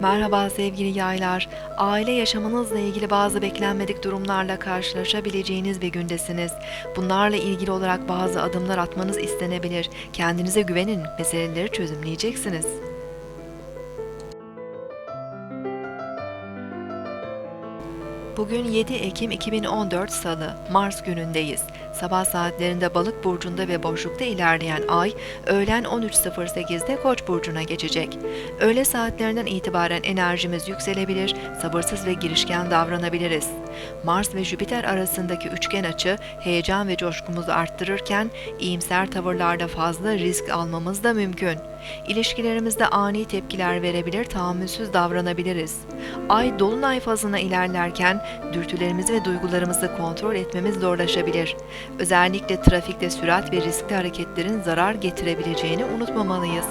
Merhaba sevgili yaylar. Aile yaşamınızla ilgili bazı beklenmedik durumlarla karşılaşabileceğiniz bir gündesiniz. Bunlarla ilgili olarak bazı adımlar atmanız istenebilir. Kendinize güvenin, meseleleri çözümleyeceksiniz. Bugün 7 Ekim 2014 Salı, Mars günündeyiz. Sabah saatlerinde Balık burcunda ve boşlukta ilerleyen ay, öğlen 13.08'de Koç burcuna geçecek. Öğle saatlerinden itibaren enerjimiz yükselebilir, sabırsız ve girişken davranabiliriz. Mars ve Jüpiter arasındaki üçgen açı heyecan ve coşkumuzu arttırırken iyimser tavırlarda fazla risk almamız da mümkün. İlişkilerimizde ani tepkiler verebilir, tahammülsüz davranabiliriz. Ay dolunay fazına ilerlerken dürtülerimizi ve duygularımızı kontrol etmemiz zorlaşabilir. Özellikle trafikte sürat ve riskli hareketlerin zarar getirebileceğini unutmamalıyız.